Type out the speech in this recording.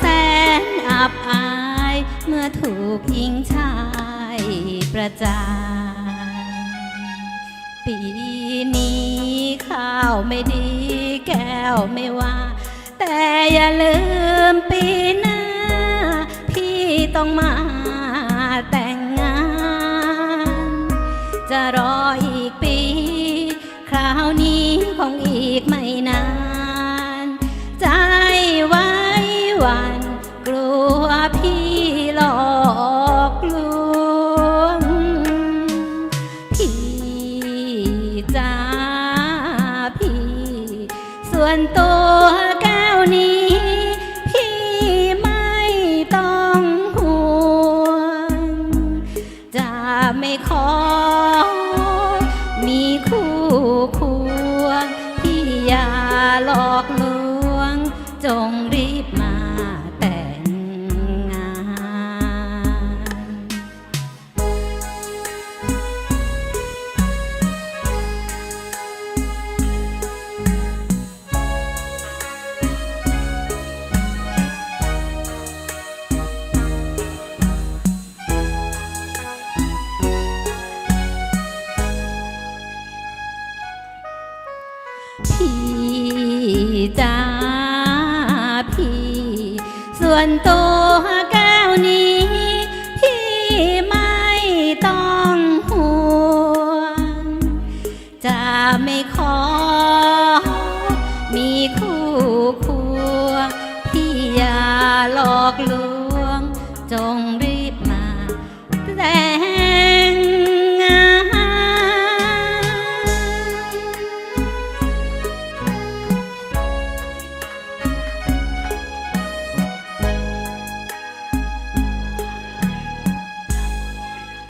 แสบอาย เมื่อถูกหญิงชายประจานปีนี้ข้าวไม่ดีแก้วไม่ว่า แต่อย่าลืมปีหน้า พี่ต้องมาแต่งงาน จะรออีกปี คราวนี้คงอีกไม่นาน ส่วนตัวแก้วนี้ พี่ไม่ต้องห่วง จะไม่ขอ มีคู่ควงพี่อย่าหลอกลวง จงรีบมา พี่จ้าพี่ ส่วนตัวแก้วนี้ พี่ไม่ต้องห่วง จะไม่ขอ มีคู่ควงพี่อย่าหลอกลวง จงรี